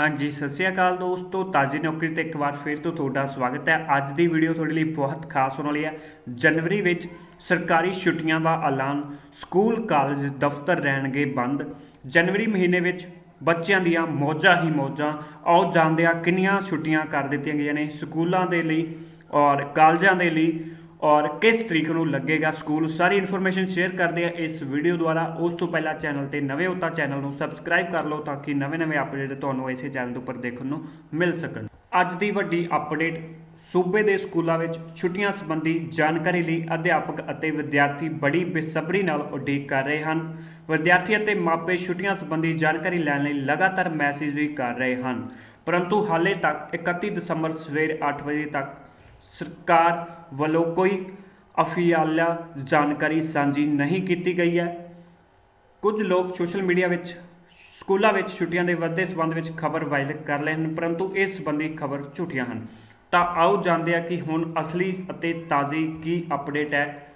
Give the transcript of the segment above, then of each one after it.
ਹਾਂਜੀ, ਸਤਿ ਸ਼੍ਰੀ ਅਕਾਲ ਦੋਸਤੋ, ਤਾਜ਼ੀ ਨੌਕਰੀ ਤੇ ਇੱਕ ਵਾਰ ਫਿਰ ਤੋਂ ਤੁਹਾਡਾ ਸਵਾਗਤ ਹੈ। ਅੱਜ ਦੀ ਵੀਡੀਓ ਤੁਹਾਡੇ ਲਈ ਬਹੁਤ ਖਾਸ ਹੋਣ ਵਾਲੀ ਹੈ। ਜਨਵਰੀ ਵਿੱਚ ਸਰਕਾਰੀ ਛੁੱਟੀਆਂ ਦਾ ਐਲਾਨ, ਸਕੂਲ, ਕਾਲਜ, ਦਫ਼ਤਰ ਰਹਿਣਗੇ ਬੰਦ। ਜਨਵਰੀ ਮਹੀਨੇ ਵਿੱਚ ਬੱਚਿਆਂ ਦੀਆਂ ਮੌਜਾਂ ਹੀ ਮੌਜਾਂ, ਆਓ ਜਾਣਦੇ ਕਿੰਨੀਆਂ ਛੁੱਟੀਆਂ ਕਰ ਦਿੱਤੀਆਂ ਗਈਆਂ ਨੇ ਸਕੂਲਾਂ ਦੇ ਲਈ ਔਰ ਕਾਲਜਾਂ ਦੇ ਲਈ। ਔਰ ਕਿਸ ਤਰੀਕ ਨੂੰ ਲੱਗੇਗਾ ਸਕੂਲ, ਸਾਰੀ ਇਨਫੋਰਮੇਸ਼ਨ ਸ਼ੇਅਰ ਕਰਦੇ ਆ ਇਸ ਵੀਡੀਓ ਦੁਆਰਾ। ਉਸ ਤੋਂ ਪਹਿਲਾਂ ਚੈਨਲ ਤੇ ਨਵੇਂ ਹੋ ਤਾਂ ਚੈਨਲ ਨੂੰ ਸਬਸਕ੍ਰਾਈਬ ਕਰ ਲਓ ਤਾਂ ਕਿ ਨਵੇਂ-ਨਵੇਂ ਅਪਡੇਟ ਤੁਹਾਨੂੰ ਇਸੇ ਚੈਨਲ ਦੇ ਉੱਪਰ ਦੇਖਣ ਨੂੰ ਮਿਲ ਸਕਣ। ਅੱਜ ਦੀ ਵੱਡੀ ਅਪਡੇਟ ਸੂਬੇ ਦੇ ਸਕੂਲਾਂ ਵਿੱਚ ਛੁੱਟੀਆਂ ਸੰਬੰਧੀ ਜਾਣਕਾਰੀ ਲਈ ਅਧਿਆਪਕ ਅਤੇ ਵਿਦਿਆਰਥੀ ਬੜੀ ਬੇਸਬਰੀ ਨਾਲ ਉਡੀਕ ਕਰ ਰਹੇ ਹਨ। ਵਿਦਿਆਰਥੀ ਅਤੇ ਮਾਪੇ ਛੁੱਟੀਆਂ ਸੰਬੰਧੀ ਜਾਣਕਾਰੀ ਲੈਣ ਲਈ ਲਗਾਤਾਰ ਮੈਸੇਜ ਵੀ ਕਰ ਰਹੇ ਹਨ। ਪਰੰਤੂ ਹਾਲੇ ਤੱਕ 31 ਦਸੰਬਰ ਸਵੇਰ 8 ਵਜੇ ਤੱਕ ਸਰਕਾਰ ਵੱਲੋਂ ਕੋਈ ਅਫੀਆਲਾ ਜਾਣਕਾਰੀ ਸਾਂਝੀ ਨਹੀਂ ਕੀਤੀ ਗਈ ਹੈ। ਕੁਝ ਲੋਕ ਸੋਸ਼ਲ ਮੀਡੀਆ ਵਿੱਚ, ਸਕੂਲਾਂ ਵਿੱਚ ਛੁੱਟੀਆਂ ਦੇ ਵੱਧਦੇ ਸਬੰਧ ਵਿੱਚ ਖਬਰ ਵਾਇਰਲ ਕਰ ਰਹੇ ਹਨ, ਪਰੰਤੂ ਇਸ ਸੰਬੰਧੀ ਖਬਰ ਝੂਠੀਆਂ ਹਨ। ਤਾਂ ਆਓ ਜਾਣਦੇ ਹਾਂ ਕਿ ਹੁਣ ਅਸਲੀ ਅਤੇ ਤਾਜ਼ੀ ਕੀ ਅਪਡੇਟ ਹੈ।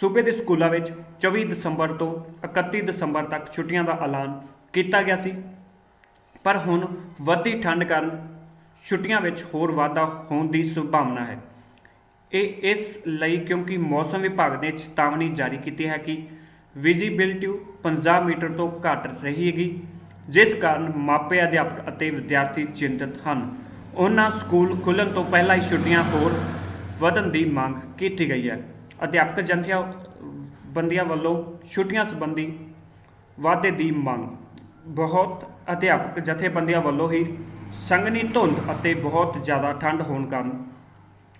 ਸੂਬੇ ਦੇ ਸਕੂਲਾਂ ਵਿੱਚ 24 ਦਸੰਬਰ ਤੋਂ 31 ਦਸੰਬਰ ਤੱਕ ਛੁੱਟੀਆਂ ਦਾ ਐਲਾਨ ਕੀਤਾ ਗਿਆ ਸੀ। ਪਰ ਹੁਣ ਵੱਧਦੀ ਠੰਡ ਕਾਰਨ ਛੁੱਟੀਆਂ ਵਿੱਚ ਹੋਰ ਵਾਧਾ ਹੋਣ ਦੀ ਸੰਭਾਵਨਾ ਹੈ। ਇਹ ਇਸ ਲਈ ਕਿਉਂਕਿ ਮੌਸਮ ਵਿਭਾਗ ਨੇ ਚੇਤਾਵਨੀ ਜਾਰੀ ਕੀਤੀ ਹੈ ਕਿ ਵਿਜੀਬਿਲਟੀ 50 ਮੀਟਰ ਤੋਂ ਘੱਟ ਰਹੇਗੀ, ਜਿਸ ਕਾਰਨ ਮਾਪੇ, ਅਧਿਆਪਕ ਅਤੇ ਵਿਦਿਆਰਥੀ ਚਿੰਤਤ ਹਨ। ਉਹਨਾਂ ਸਕੂਲ ਖੁੱਲ੍ਹਣ ਤੋਂ ਪਹਿਲਾਂ ਹੀ ਛੁੱਟੀਆਂ ਹੋਰ ਵਧਣ ਦੀ ਮੰਗ ਕੀਤੀ ਗਈ ਹੈ। ਅਧਿਆਪਕ ਜਨਥਿਆ ਬੰਦੀਆਂ ਵੱਲੋਂ ਛੁੱਟੀਆਂ ਸੰਬੰਧੀ ਵਾਧੇ ਦੀ ਮੰਗ। ਬਹੁਤ ਅਧਿਆਪਕ ਜਥੇਬੰਦੀਆਂ ਵੱਲੋਂ ਹੀ ਸੰਘਣੀ ਧੁੰਦ ਅਤੇ ਬਹੁਤ ਜ਼ਿਆਦਾ ਠੰਡ ਹੋਣ ਕਾਰਨ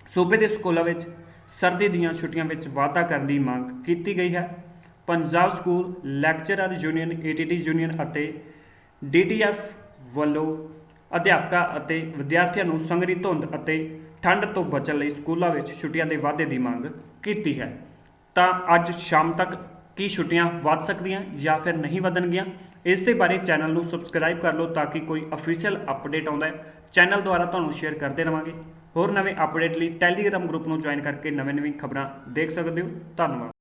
ਸੂਬੇ ਦੇ ਸਕੂਲਾਂ ਵਿੱਚ ਸਰਦੀ ਦੀਆਂ ਛੁੱਟੀਆਂ ਵਿੱਚ ਵਾਧਾ ਕਰਨ ਦੀ ਮੰਗ ਕੀਤੀ ਗਈ ਹੈ। Punjab school, lecturer union ETT union ਅਤੇ ਡੀਟੀਐਫ ਵੱਲੋਂ ਅਧਿਆਪਕਾਂ ਅਤੇ ਵਿਦਿਆਰਥੀਆਂ ਨੂੰ ਸੰਘਣੀ ਧੁੰਦ ਅਤੇ ਠੰਡ ਤੋਂ ਬਚਣ ਲਈ ਸਕੂਲਾਂ ਵਿੱਚ ਛੁੱਟੀਆਂ ਦੇ ਵਾਧੇ ਦੀ ਮੰਗ ਕੀਤੀ ਹੈ। ਤਾਂ ਅੱਜ ਸ਼ਾਮ ਤੱਕ ਕੀ ਛੁੱਟੀਆਂ ਵੱਧ ਸਕਦੀਆਂ ਜਾਂ ਫਿਰ ਨਹੀਂ ਵਧਣਗੀਆਂ, ਇਸ ਦੇ ਬਾਰੇ ਚੈਨਲ ਨੂੰ ਸਬਸਕ੍ਰਾਈਬ ਕਰ ਲਓ ਤਾਂ ਕਿ ਕੋਈ ਅਫੀਸ਼ੀਅਲ ਅਪਡੇਟ ਆਉਂਦਾ ਹੈ। ਚੈਨਲ ਦੁਆਰਾ ਤੁਹਾਨੂੰ ਸ਼ੇਅਰ ਕਰਦੇ ਰਵਾਂਗੇ। ਹੋਰ ਨਵੇਂ ਅਪਡੇਟ ਲਈ ਟੈਲੀਗ੍ਰਾਮ ਗਰੁੱਪ ਨੂੰ ਜੁਆਇਨ ਕਰਕੇ ਨਵੇਂ-ਨਵੀਂ ਖਬਰਾਂ ਦੇਖ ਸਕਦੇ ਹੋ। ਧੰਨਵਾਦ।